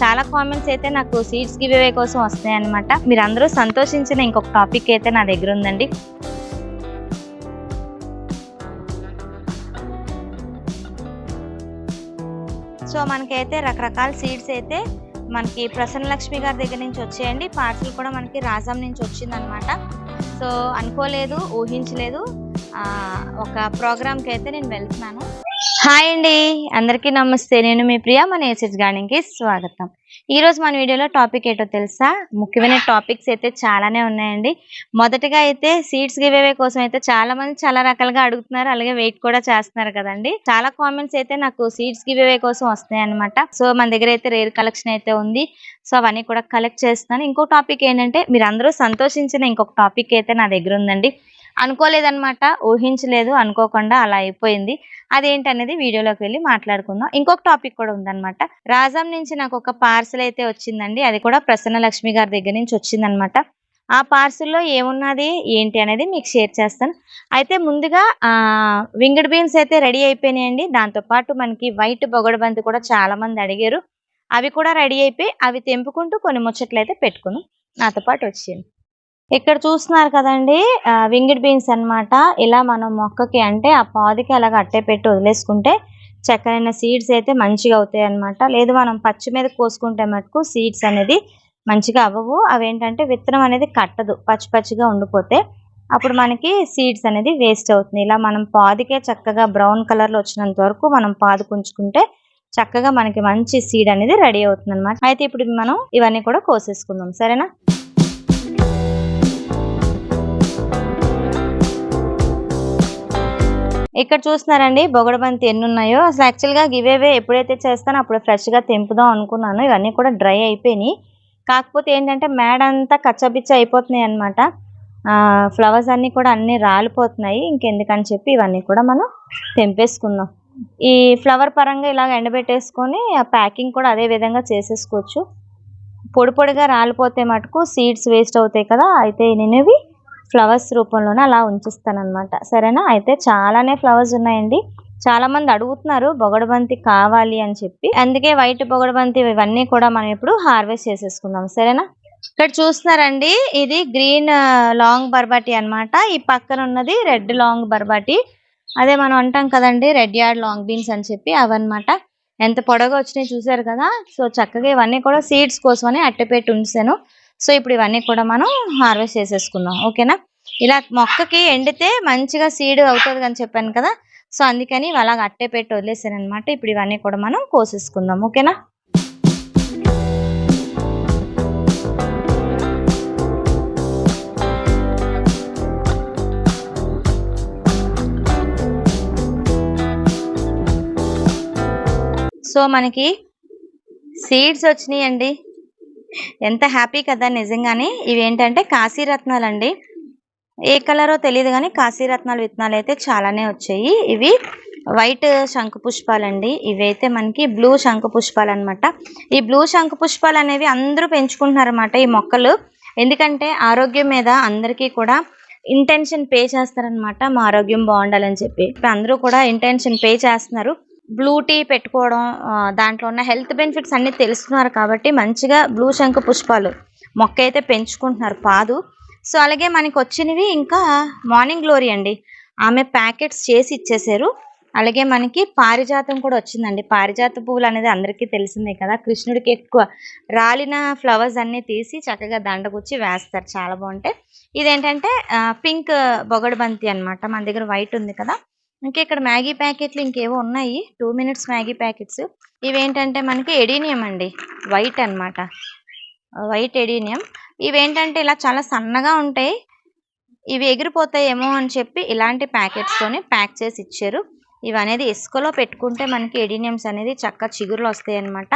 చాలా కామెంట్స్ అయితే నాకు సీట్స్ గివ్ అవే కోసం వస్తాయి అనమాట మీరు అందరూ సంతోషించిన ఇంకొక టాపిక్ అయితే నా దగ్గర ఉందండి. సో మనకైతే రకరకాల సీడ్స్ అయితే మనకి ప్రసన్న లక్ష్మి గారి దగ్గర నుంచి వచ్చాయండి. పార్సల్ కూడా మనకి రాజాం నుంచి వచ్చిందనమాట సో అనుకోలేదు ఊహించలేదు. ఒక ప్రోగ్రామ్కి అయితే నేను వెళ్తున్నాను. హాయ్ అండి. అందరికీ నమస్తే. నేను మీ ప్రియా మన ఏసెస్ గార్డెన్కి స్వాగతం. ఈరోజు మన వీడియోలో టాపిక్ ఏంటో తెలుసా? ముఖ్యమైన టాపిక్స్ అయితే చాలానే ఉన్నాయండి. మొదటగా అయితే సీడ్స్ గివేవే కోసం అయితే చాలా మంది చాలా రకాలుగా అడుగుతున్నారు. అలాగే వెయిట్ కూడా చేస్తున్నారు కదండి. చాలా కామెంట్స్ అయితే నాకు సీడ్స్ గివేవే కోసం వస్తాయి అనమాట సో మన దగ్గర అయితే రేర్ కలెక్షన్ అయితే ఉంది. సో అవన్నీ కూడా కలెక్ట్ చేస్తున్నాను. ఇంకో టాపిక్ ఏంటంటే మీరు అందరూ సంతోషించిన ఇంకొక టాపిక్ అయితే నా దగ్గర ఉందండి. అనుకోలేదనమాట ఊహించలేదు అనుకోకుండా అలా అయిపోయింది. అదేంటనేది వీడియోలోకి వెళ్ళి మాట్లాడుకుందాం. ఇంకొక టాపిక్ కూడా ఉందన్నమాట. రాజాం నుంచి నాకు ఒక పార్సల్ అయితే వచ్చిందండి. అది కూడా ప్రసన్న లక్ష్మి గారి దగ్గర నుంచి వచ్చిందనమాట ఆ పార్సిల్లో ఏమున్నది ఏంటి అనేది మీకు షేర్ చేస్తాను. అయితే ముందుగా వింగడ్ బీన్స్ అయితే రెడీ అయిపోయినాయండి. దాంతోపాటు మనకి వైట్ బొగడబంతి కూడా చాలా మంది అడిగారు. అవి కూడా రెడీ అయిపోయి అవి తెంపుకుంటూ కొన్ని ముచ్చట్లు అయితే పెట్టుకున్నాం నాతో పాటు వచ్చింది ఇక్కడ చూస్తున్నారు కదండి వింగిడ్ బీన్స్ అన్నమాట. ఇలా మనం మొక్కకి అంటే ఆ పాదికి అలాగ అట్టే పెట్టి వదిలేసుకుంటే చక్కనైన సీడ్స్ అయితే మంచిగా అవుతాయి అనమాట లేదు మనం పచ్చి మీద కోసుకుంటే మటుకు సీడ్స్ అనేది మంచిగా అవ్వవు. అవి ఏంటంటే విత్తనం అనేది కట్టదు పచ్చి పచ్చిగా ఉండిపోతే. అప్పుడు మనకి సీడ్స్ అనేది వేస్ట్ అవుతుంది. ఇలా మనం పాదికే చక్కగా బ్రౌన్ కలర్లో వచ్చినంత వరకు మనం పాదుకుంచుకుంటే చక్కగా మనకి మంచి సీడ్ అనేది రెడీ అవుతుంది అనమాట అయితే ఇప్పుడు మనం ఇవన్నీ కూడా కోసేసుకుందాం. సరేనా? ఇక్కడ చూస్తున్నారండి? బొగడబంతి ఎన్ని ఉన్నాయో అసలు యాక్చువల్గా గివేవే ఎప్పుడైతే చేస్తానో అప్పుడు ఫ్రెష్గా తెంపుదాం అనుకున్నాను. ఇవన్నీ కూడా డ్రై అయిపోయినాయి. కాకపోతే ఏంటంటే మేడ అంతా కచ్చబిచ్చ అయిపోతున్నాయి అనమాట ఫ్లవర్స్ అన్నీ కూడా అన్నీ రాలిపోతున్నాయి. ఇంకెందుకని చెప్పి ఇవన్నీ కూడా మనం తెంపేసుకుందాం. ఈ ఫ్లవర్ పరంగా ఇలాగ ఎండబెట్టేసుకొని ఆ ప్యాకింగ్ కూడా అదే విధంగా చేసేసుకోవచ్చు. పొడి పొడిగా రాలిపోతే మటుకు సీడ్స్ వేస్ట్ అవుతాయి కదా అయితే నేను ఇవి ఫ్లవర్స్ రూపంలోనే అలా ఉంచుస్తాను అనమాట సరేనా? అయితే చాలానే ఫ్లవర్స్ ఉన్నాయండి. చాలా మంది అడుగుతున్నారు బొగడబంతి కావాలి అని చెప్పి. అందుకే వైట్ బొగడబంతి ఇవన్నీ కూడా మనం ఇప్పుడు హార్వెస్ట్ చేసేసుకుందాం. సరేనా? ఇక్కడ చూస్తున్నారండి ఇది గ్రీన్ లాంగ్ బర్బాటి అన్నమాట. ఈ పక్కన ఉన్నది రెడ్ లాంగ్ బర్బాటి. అదే మనం అంటాం కదండి రెడ్ యార్డ్ లాంగ్ బీన్స్ అని చెప్పి అవన్నమాట. ఎంత పొడగా వచ్చినాయి చూసారు కదా? సో చక్కగా ఇవన్నీ కూడా సీడ్స్ కోసమని అట్టపెట్టి ఉంచాను. సో ఇప్పుడు ఇవన్నీ కూడా మనం హార్వెస్ట్ చేసేసుకుందాం. ఓకేనా? ఇలా మొక్కకి ఎండితే మంచిగా సీడ్ అవుతుంది అని చెప్పాను కదా. సో అందుకని ఇవి అలాగ అట్టే పెట్టి వదిలేసాను అనమాట ఇప్పుడు ఇవన్నీ కూడా మనం కోసేసుకుందాం. ఓకేనా? సో మనకి సీడ్స్ వచ్చినాయండి. ఎంత హ్యాపీ కదా నిజంగానే. ఇవేంటంటే కాశీరత్నాలు అండి ఏ కలరో తెలియదు కానీ కాశీరత్నాలు విత్తనాలు అయితే చాలానే వచ్చాయి. ఇవి వైట్ శంఖ పుష్పాలండి. ఇవైతే మనకి బ్లూ శంఖ పుష్పాలు అనమాట ఈ బ్లూ శంఖ పుష్పాలు అనేవి అందరూ పెంచుకుంటున్నారు అనమాట ఈ మొక్కలు. ఎందుకంటే ఆరోగ్యం మీద అందరికీ కూడా ఇంటెన్షన్ పే చేస్తారనమాట మా ఆరోగ్యం బాగుండాలని చెప్పి. ఇప్పుడు అందరూ కూడా ఇంటెన్షన్ పే చేస్తున్నారు. బ్లూ టీ పెట్టుకోవడం దాంట్లో ఉన్న హెల్త్ బెనిఫిట్స్ అన్ని తెలుస్తున్నారు కాబట్టి మంచిగా బ్లూ శంఖ పుష్పాలు మొక్క అయితే పెంచుకుంటున్నారు పాదు. సో అలాగే మనకి వచ్చినవి ఇంకా మార్నింగ్ గ్లోరీ అండి. ఆమె ప్యాకెట్స్ చేసి ఇచ్చేసారు. అలాగే మనకి పారిజాతం కూడా వచ్చిందండి. పారిజాత పువ్వులు అనేది అందరికీ తెలిసిందే కదా. కృష్ణుడికి ఎక్కువ రాలిన ఫ్లవర్స్ అన్నీ తీసి చక్కగా దండగుచ్చి వేస్తారు. చాలా బాగుంటాయి. ఇదేంటంటే పింక్ బొగడబంతి అన్నమాట. మన దగ్గర వైట్ ఉంది కదా. ఇంకా ఇక్కడ మ్యాగీ ప్యాకెట్లు ఇంకేవో ఉన్నాయి. Two minutes Maggi packets. ఇవేంటంటే మనకి ఎడీనియం అండి. వైట్ అన్నమాట. White adenium. ఇవేంటంటే ఇలా చాలా సన్నగా ఉంటాయి. ఇవి ఎగిరిపోతాయేమో అని చెప్పి ఇలాంటి ప్యాకెట్స్తోనే ప్యాక్ చేసి ఇచ్చారు. ఇవి అనేది ఇసుకలో పెట్టుకుంటే మనకి ఎడీనియమ్స్ అనేది చక్క చిగురులు వస్తాయి అన్నమాట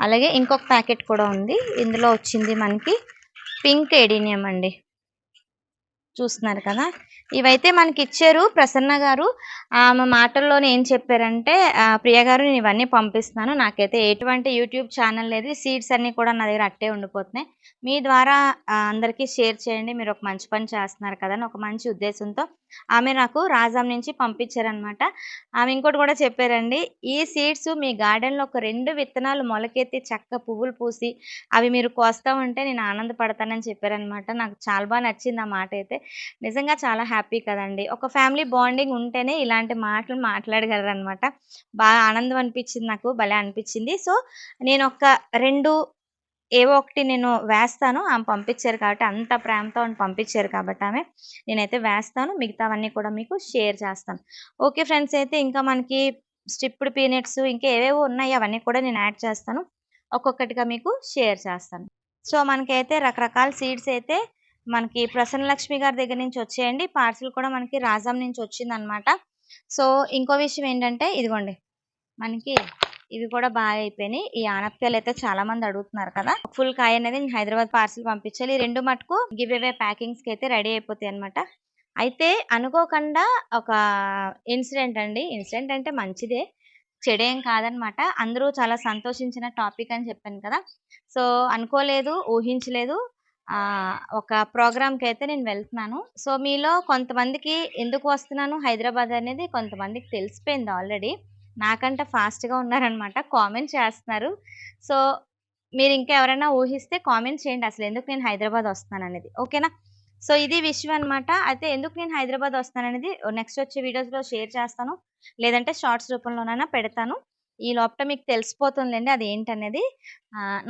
అలాగే ఇంకొక ప్యాకెట్ కూడా ఉంది. ఇందులో వచ్చింది మనకి పింక్ ఎడీనియం అండి. చూస్తున్నారు కదా. ఇవైతే మనకి ఇచ్చారు ప్రసన్న గారు. ఆమె మాటల్లోనే ఏం చెప్పారంటే ప్రియ గారు నేను ఇవన్నీ పంపిస్తున్నాను. నాకైతే ఎటువంటి యూట్యూబ్ ఛానల్ లేదు. సీడ్స్ అన్నీ కూడా నా దగ్గర అట్టే ఉండిపోతున్నాయి. మీ ద్వారా అందరికీ షేర్ చేయండి. మీరు ఒక మంచి పని చేస్తున్నారు కదా అని ఒక మంచి ఉద్దేశంతో ఆమె నాకు రాజాం నుంచి పంపించారనమాట ఆమె ఇంకోటి కూడా చెప్పారండి ఈ సీడ్స్ మీ గార్డెన్లో ఒక రెండు విత్తనాలు మొలకెత్తి చక్క పువ్వులు పూసి అవి మీరు కోస్తా ఉంటే నేను ఆనందపడతానని చెప్పారనమాట నాకు చాలా బాగా నచ్చింది ఆ మాట అయితే. నిజంగా చాలా హ్యాపీ కదండి. ఒక ఫ్యామిలీ బాండింగ్ ఉంటేనే ఇలాంటి మాటలు మాట్లాడగలరు అనమాట బాగా ఆనందం అనిపించింది నాకు భలే అనిపించింది. సో నేను ఒక రెండు ఏవో ఒకటి నేను వేస్తాను. ఆమె పంపించారు కాబట్టి అంత ప్రేమతో ఆమె పంపించారు కాబట్టి ఆమె. నేనైతే వేస్తాను. మిగతావన్నీ కూడా మీకు షేర్ చేస్తాను. ఓకే ఫ్రెండ్స్ అయితే ఇంకా మనకి స్టిప్డ్ పీనట్స్ ఇంకా ఏవేవో ఉన్నాయి అవన్నీ కూడా నేను యాడ్ చేస్తాను. ఒక్కొక్కటిగా మీకు షేర్ చేస్తాను. సో మనకైతే రకరకాల సీడ్స్ అయితే మనకి ప్రసన్న లక్ష్మి గారి దగ్గర నుంచి వచ్చేయండి. పార్సిల్ కూడా మనకి రాజాం నుంచి వచ్చింది అనమాట సో ఇంకో విషయం ఏంటంటే ఇదిగోండి. మనకి ఇవి కూడా బాగా అయిపోయినాయి. ఈ ఆనపకాయలు అయితే చాలా మంది అడుగుతున్నారు కదా. ఫుల్ కాయ అనేది నేను హైదరాబాద్ పార్సిల్ పంపించాలి. ఈ రెండు మటుకు గివ్ అవే ప్యాకింగ్స్కి అయితే రెడీ అయిపోతాయి అనమాట అయితే అనుకోకుండా ఒక ఇన్సిడెంట్ అండి. ఇన్సిడెంట్ అంటే మంచిదే. చెడేం కాదనమాట అందరూ చాలా సంతోషించిన టాపిక్ అని చెప్పాను కదా. సో అనుకోలేదు ఊహించలేదు. ఒక ప్రోగ్రామ్కి అయితే నేను వెళ్తున్నాను. సో మీలో కొంతమందికి ఎందుకు వస్తున్నాను హైదరాబాద్ అనేది కొంతమందికి తెలిసిపోయింది ఆల్రెడీ. నాకంట ఫాస్ట్గా ఉన్నారనమాట. కామెంట్ చేస్తున్నారు. సో మీరు ఇంకా ఎవరైనా ఊహిస్తే కామెంట్ చేయండి. అసలు ఎందుకు నేను హైదరాబాద్ వస్తున్నాను అనేది. ఓకేనా? సో ఇది విషయం అనమాట అయితే ఎందుకు నేను హైదరాబాద్ వస్తాననేది నెక్స్ట్ వచ్చే వీడియోస్లో షేర్ చేస్తాను. లేదంటే షార్ట్స్ రూపంలోనైనా పెడతాను. ఈ లోపల మీకు తెలిసిపోతుందండి అది ఏంటనేది.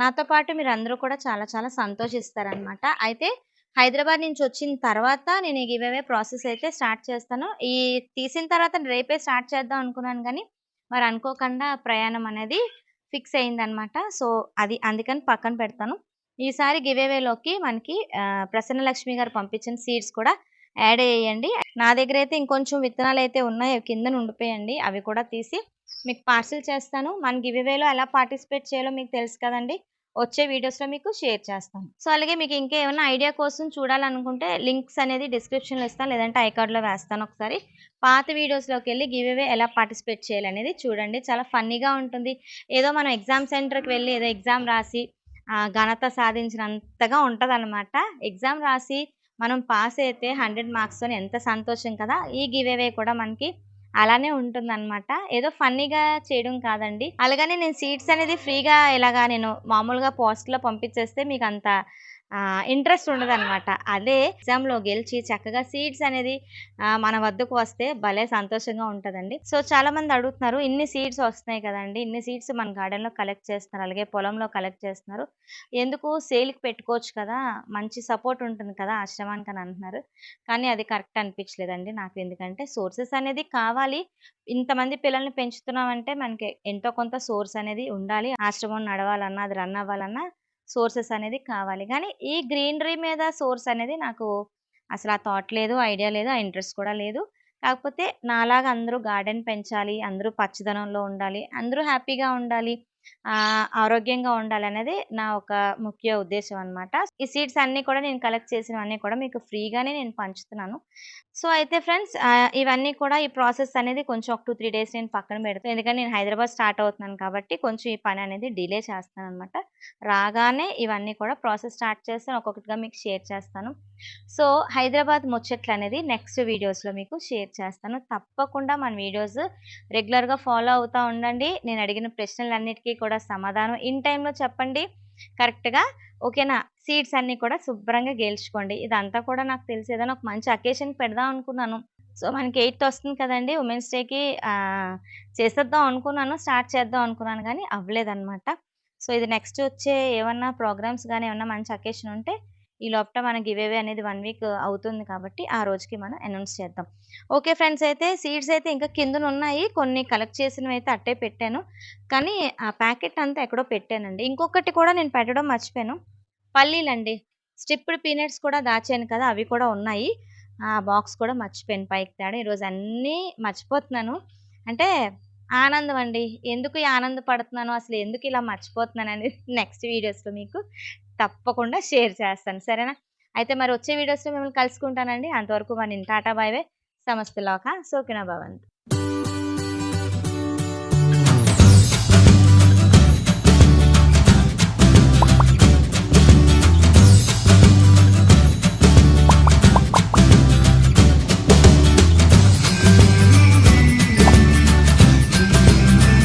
నాతో పాటు మీరు అందరూ కూడా చాలా చాలా సంతోషిస్తారనమాట. అయితే హైదరాబాద్ నుంచి వచ్చిన తర్వాత నేను ఈ గివ్ ప్రాసెస్ అయితే స్టార్ట్ చేస్తాను. ఈ తీసిన తర్వాత రేపే స్టార్ట్ చేద్దాం అనుకున్నాను కానీ మరి అనుకోకుండా ప్రయాణం అనేది ఫిక్స్ అయిందనమాట. సో అది అందుకని పక్కన పెడతాను. ఈసారి గివేవేలోకి మనకి ప్రసన్నలక్ష్మి గారు పంపించిన సీడ్స్ కూడా యాడ్ చేయండి నా దగ్గర అయితే ఇంకొంచెం విత్తనాలు అయితే ఉన్నాయి కింద ఉండిపోయండి. అవి కూడా తీసి మీకు పార్సిల్ చేస్తాను. మన గివేవేలో ఎలా పార్టిసిపేట్ చేయాలో మీకు తెలుసు కదండి. వచ్చే వీడియోస్లో మీకు షేర్ చేస్తాను. సో అలాగే మీకు ఇంకా ఏమైనా ఐడియా కోసం చూడాలనుకుంటే లింక్స్ అనేది డిస్క్రిప్షన్లో ఇస్తాను. లేదంటే ఐకార్డ్లో వేస్తాను ఒకసారి. పాత వీడియోస్లోకి వెళ్ళి గివ్ అవే ఎలా పార్టిసిపేట్ చేయాలనేది చూడండి. చాలా ఫన్నీగా ఉంటుంది. ఏదో మనం ఎగ్జామ్ సెంటర్కి వెళ్ళి ఏదో ఎగ్జామ్ రాసి ఘనత సాధించినంతగా ఉంటుందన్నమాట. ఎగ్జామ్ రాసి మనం పాస్ అయితే హండ్రెడ్ మార్క్స్తో ఎంత సంతోషం కదా! ఈ గివ్ అవే కూడా మనకి అలానే ఉంటుందన్నమాట. ఏదో ఫన్నీగా చేయడం కాదండి. అలాగనే నేను సీట్స్ అనేది ఫ్రీగా ఇలాగా నేను మామూలుగా పోస్ట్లో పంపించేస్తే మీకు అంత ఇంట్రెస్ట్ ఉండదు అనమాట అదే ఎగ్జామ్లో గెలిచి చక్కగా సీట్స్ అనేది మన వద్దకు వస్తే భలే సంతోషంగా ఉంటుందండి. సో చాలా మంది అడుగుతున్నారు ఇన్ని సీడ్స్ వస్తున్నాయి కదండి ఇన్ని సీడ్స్ మన గార్డెన్లో కలెక్ట్ చేస్తున్నారు అలాగే పొలంలో కలెక్ట్ చేస్తున్నారు. ఎందుకు సేల్కి పెట్టుకోవచ్చు కదా మంచి సపోర్ట్ ఉంటుంది కదా ఆశ్రమానికి అని అంటున్నారు. కానీ అది కరెక్ట్ అనిపించలేదండి నాకు. ఎందుకంటే సోర్సెస్ అనేది కావాలి. ఇంతమంది పిల్లల్ని పెంచుతున్నామంటే మనకి ఎంతో కొంత సోర్స్ అనేది ఉండాలి. ఆశ్రమం నడవాలన్నా అది రన్ అవ్వాలన్నా సోర్సెస్ అనేది కావాలి. కానీ ఈ గ్రీనరీ మీద సోర్స్ అనేది నాకు అసలు ఆ థాట్ లేదు ఐడియా లేదు ఆ ఇంట్రెస్ట్ కూడా లేదు. కాకపోతే నాలాగా అందరూ గార్డెన్ పెంచాలి అందరూ పచ్చదనంలో ఉండాలి అందరూ హ్యాపీగా ఉండాలి ఆరోగ్యంగా ఉండాలి అనేది నా ఒక ముఖ్య ఉద్దేశం అన్నమాట. ఈ సీడ్స్ అన్నీ కూడా నేను కలెక్ట్ చేసినవన్నీ కూడా మీకు ఫ్రీగానే నేను పంచుతున్నాను. సో అయితే ఫ్రెండ్స్ ఇవన్నీ కూడా ఈ ప్రాసెస్ అనేది కొంచెం ఒక టూ త్రీ డేస్ నేను పక్కన పెడతాను ఎందుకంటే నేను హైదరాబాద్ స్టార్ట్ అవుతున్నాను కాబట్టి కొంచెం ఈ పని అనేది డిలే చేస్తాను అనమాట రాగానే ఇవన్నీ కూడా ప్రాసెస్ స్టార్ట్ చేస్తాను. ఒక్కొక్కటిగా మీకు షేర్ చేస్తాను. సో హైదరాబాద్ ముచ్చట్లు అనేది నెక్స్ట్ వీడియోస్లో మీకు షేర్ చేస్తాను. తప్పకుండా మన వీడియోస్ రెగ్యులర్గా ఫాలో అవుతూ ఉండండి. నేను అడిగిన ప్రశ్నలన్నిటికీ కూడా సమాధానం. ఇన్ టైంలో చెప్పండి. కరెక్ట్గా ఓకేనా? సీడ్స్ అన్నీ కూడా శుభ్రంగా గెలుచుకోండి. ఇదంతా కూడా నాకు తెలిసి ఏదైనా ఒక మంచి అకేషన్ పెడదాం అనుకున్నాను. సో మనకి ఎయిత్ వస్తుంది కదండి ఉమెన్స్ డేకి చేసేద్దాం అనుకున్నాను స్టార్ట్ చేద్దాం అనుకున్నాను కానీ అవ్వలేదన్నమాట. సో ఇది నెక్స్ట్ వచ్చే ఏమన్నా ప్రోగ్రామ్స్ కానీ ఏమన్నా మంచి అకేషన్ ఉంటే ఈ లోపల మన గివేవే అనేది వన్ వీక్ అవుతుంది కాబట్టి ఆ రోజుకి మనం అనౌన్స్ చేద్దాం. ఓకే ఫ్రెండ్స్ అయితే సీడ్స్ అయితే ఇంకా కిందన ఉన్నాయి కొన్ని కలెక్ట్ చేసినవి అయితే అట్టే పెట్టాను. కానీ ఆ ప్యాకెట్ అంతా ఎక్కడో పెట్టానండి. ఇంకొకటి కూడా నేను పెట్టడం మర్చిపోయాను. పల్లీలండి. స్టిప్డ్ పీనట్స్ కూడా దాచాను కదా అవి కూడా ఉన్నాయి. ఆ బాక్స్ కూడా మర్చిపోయాను పైకి తేడా. ఈరోజు అన్నీ మర్చిపోతున్నాను. అంటే ఆనందం అండి. ఎందుకు ఆనందపడుతున్నాను అసలు ఎందుకు ఇలా మర్చిపోతున్నాను అనేది నెక్స్ట్ వీడియోస్లో మీకు తప్పకుండా షేర్ చేస్తాను. సరేనా? అయితే మరి వచ్చే వీడియోస్లో మిమ్మల్ని కలుసుకుంటానండి. అంతవరకు మరి నేను టాటా బాయ్ సమస్తలోక సోకినా భవంత్.